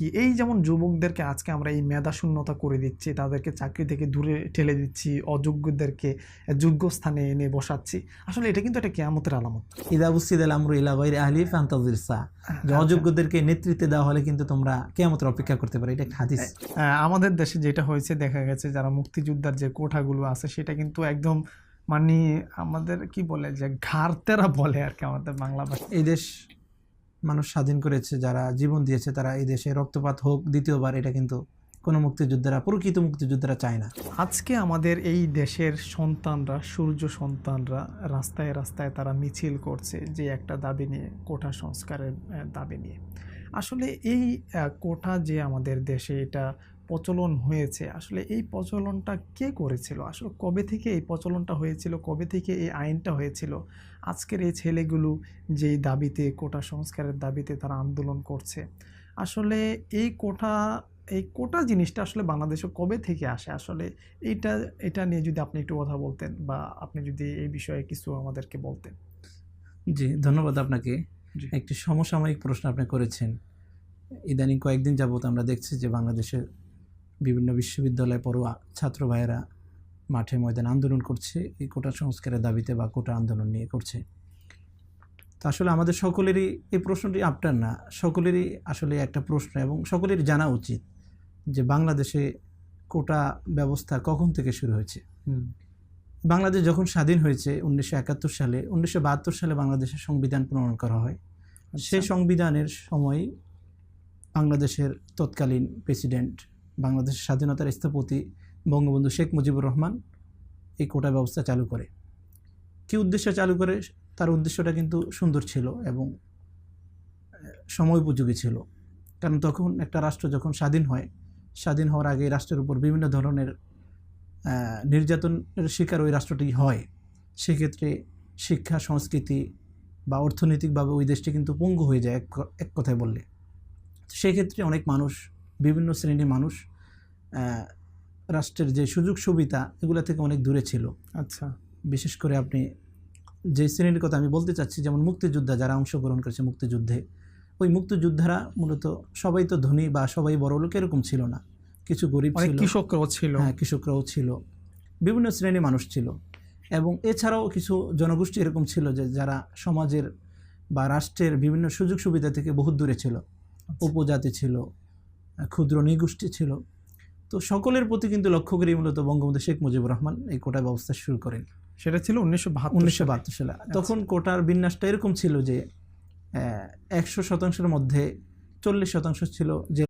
কি? এই যেমন যুবকদেরকে আজকে আমরা এই মেধা শূন্যতা করে দিচ্ছি তাদেরকে চাকরি থেকে দূরে ঠেলে দিচ্ছি অযোগ্যদেরকে যোগ্য স্থানে এনে বসাচ্ছি আসলে এটা কিন্তু একটা কেয়ামতের আলামত। ইদা বুসিদ আল আমরু ইলা বাইরে আহলি ফান্তাজির সা। যে অযোগ্যদেরকে নেতৃত্বে দেওয়া হলে কিন্তু তোমরা কেয়ামতের অপেক্ষা করতে পারো এটা একটা হাদিস। আহ, আমাদের দেশে যেটা হয়েছে দেখা গেছে যারা মুক্তিযোদ্ধার যে কোঠাগুলো আছে সেটা কিন্তু একদম মানে আমাদের কি বলে যে ঘাড়তেরা বলে আর কি আমাদের বাংলা ভাষা এই দেশ মানুষ স্বাধীন করেছে, যারা জীবন দিয়েছে, তারা এই দেশে রক্তপাত হোক, দ্বিতীয়বার এটা কিন্তু কোনো মুক্তিযোদ্ধারা, প্রকৃত মুক্তিযোদ্ধারা চায় না। আজকে আমাদের এই দেশের সন্তানরা, সূর্য সন্তানরা রাস্তায় রাস্তায় তারা মিছিল করছে যে একটা দাবি নিয়ে কোঠা সংস্কারের দাবি নিয়ে। আসলে এই কোটা যে আমাদের দেশে এটা প্রচলন হয়েছে। আসলে এই প্রচলনটা কে করেছিল? আসলে কবে থেকে এই প্রচলনটা হয়েছিল? কবে থেকে এই আইনটা হয়েছিল? আজকের এই ছেলেগুলো যেই দাবিতে কোটা সংস্কারের দাবিতে তারা আন্দোলন করছে। আসলে এই কোটা এই কোটা জিনিসটা আসলে বাংলাদেশে কবে থেকে আসে? আসলে এইটা এটা নিয়ে যদি আপনি একটু কথা বলতেন বা আপনি যদি এই বিষয়ে কিছু আমাদেরকে বলতেন। জি ধন্যবাদ আপনাকে। একটি সমসাময়িক প্রশ্ন আপনি করেছেন। ইদানিং কয়েকদিন যাবত আমরা দেখছি যে বাংলাদেশের বিভিন্ন বিশ্ববিদ্যালয়ে পড়ুয়া ছাত্র ভাইয়েরা মাঠে ময়দান আন্দোলন করছে এই কোটা সংস্কারের দাবিতে বা কোটা আন্দোলন নিয়ে করছে। তো আসলে আমাদের সকলেরই এই প্রশ্নটি আপনার না। সকলেরই আসলে একটা প্রশ্ন এবং সকলেরই জানা উচিত যে বাংলাদেশে কোটা ব্যবস্থা কখন থেকে শুরু হয়েছে। বাংলাদেশ যখন স্বাধীন হয়েছে উনিশশো একাত্তর সালে উনিশশো বাহাত্তর সালে বাংলাদেশের সংবিধান প্রণয়ন করা হয়। সেই সংবিধানের সময় বাংলাদেশের তৎকালীন প্রেসিডেন্ট বাংলাদেশের স্বাধীনতার স্থপতি বঙ্গবন্ধু শেখ মুজিবুর রহমান এই কোটা ব্যবস্থা চালু করে। কী উদ্দেশ্যে চালু করে? তার উদ্দেশ্যটা কিন্তু সুন্দর ছিল এবং আহ, সময় উপযোগী ছিল। কারণ তখন একটা রাষ্ট্র যখন স্বাধীন হয় স্বাধীন হওয়ার আগে রাষ্ট্রের উপর বিভিন্ন ধরনের নির্যাতনের শিকার ওই রাষ্ট্রটি হয়। সেক্ষেত্রে শিক্ষা সংস্কৃতি বা অর্থনৈতিকভাবে ওই দেশটি কিন্তু পঙ্গু হয়ে যায় এক কথায় বললে। সেক্ষেত্রে অনেক মানুষ বিভিন্ন শ্রেণির মানুষ রাষ্ট্রের যে সুযোগ সুবিধা এগুলো থেকে অনেক দূরে ছিল। আচ্ছা। বিশেষ করে আপনি যে শ্রেণির কথা আমি বলতে চাচ্ছি যেমন মুক্তিযোদ্ধা যারা অংশগ্রহণ করেছে মুক্তিযুদ্ধে ওই মুক্তিযোদ্ধারা মূলত সবাই তো ধনী বা সবাই বড় লোক এরকম ছিল না। কিছু গরিব ছিল। কৃষকরাও ছিল। হ্যাঁ কৃষকরাও ছিল। বিভিন্ন শ্রেণির মানুষ ছিল। এবং এছাড়াও কিছু জনগোষ্ঠী এরকম ছিল যে যারা সমাজের বা রাষ্ট্রের বিভিন্ন সুযোগ সুবিধা থেকে বহুত দূরে ছিল। আচ্ছা। উপজাতি ছিল ক্ষুদ্র নৃগোষ্ঠী ছিল। তো সকলের প্রতি কিন্তু লক্ষ্য করে মূলত বঙ্গবন্ধু শেখ মুজিবুর রহমান এই কোটা ব্যবস্থা শুরু করেন। সেটা ছিল উনিশশো উনিশশো বাহাত্তর সালে। তখন কোটার বিন্যাসটা এরকম ছিল যে একশো শতাংশের মধ্যে চল্লিশ শতাংশ ছিল যে